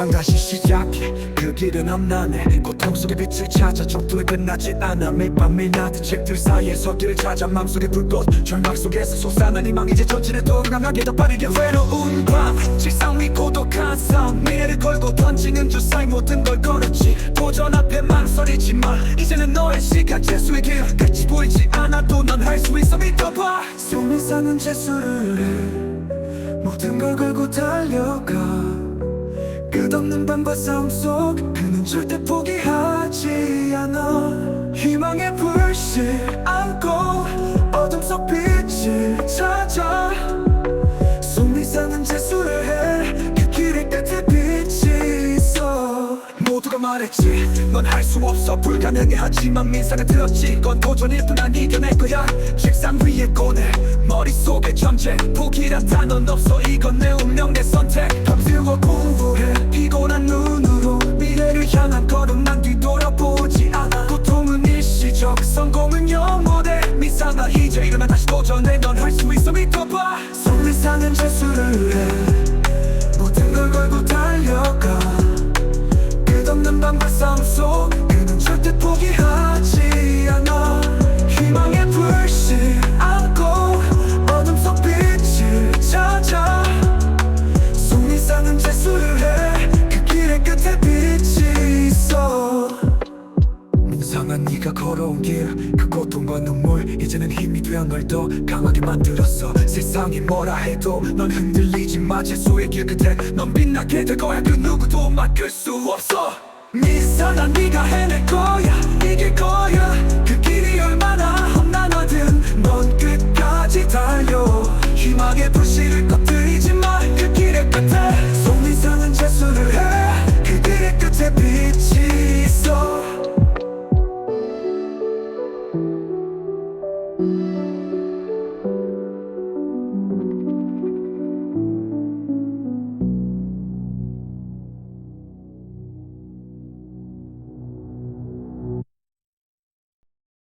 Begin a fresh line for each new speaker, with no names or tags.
항상 다시 시작해. 그 길은 험난해. 고통 속에 빛을 찾아 적도에 끝나지 않아. 매 밤의 나트 책들 사이에서 길을 찾아 맘속에 불꽃. 절망 속에서 솟아난 희망 이제 전진해 돌아가게 더 빠르게 외로운 밤. 지상이 고독한 삶 미래를 걸고 던지는 주사위 모든 걸 걸었지. 도전 앞에 망설이지 마. 이제는 너의 시간. 재수의 길 같이 보이지 않아도 넌 사는 재수를 해. 모든 걸 걸고 달려가. 끝없는 밤과 싸움 속 그는 절대 포기하지 않아. 희망의 불씨 안고 말했지. 넌 할 수 없어. 불가능해. 하지만 민상을 들었지. 건 도전일 뿐난 이겨낼 거야. 책상 위에 꺼내. 머릿속에 잠재. 포기란 단어는 없어. 이건 내 운명 내 선택. 밤새워 공부해. 피곤한 눈으로 미래를 향한 걸음. 난 뒤돌아보지 않아. 고통은 일시적. 성공은 영원해. 미상아 이제 일어나 다시 도전해. 넌 할 수 있어. 믿어봐. 숨이 사는 재수를 해. 모든 걸 걸고 민상한 네가 걸어온 길 그 고통과 눈물 이제는 힘이 되어 널 더 강하게 만들었어. 세상이 뭐라 해도 넌 흔들리지 마. 재수의 길 끝에 넌 빛나게 될 거야. 그 누구도 막을 수 없어. 민상한 네가 해낼 거야 thank you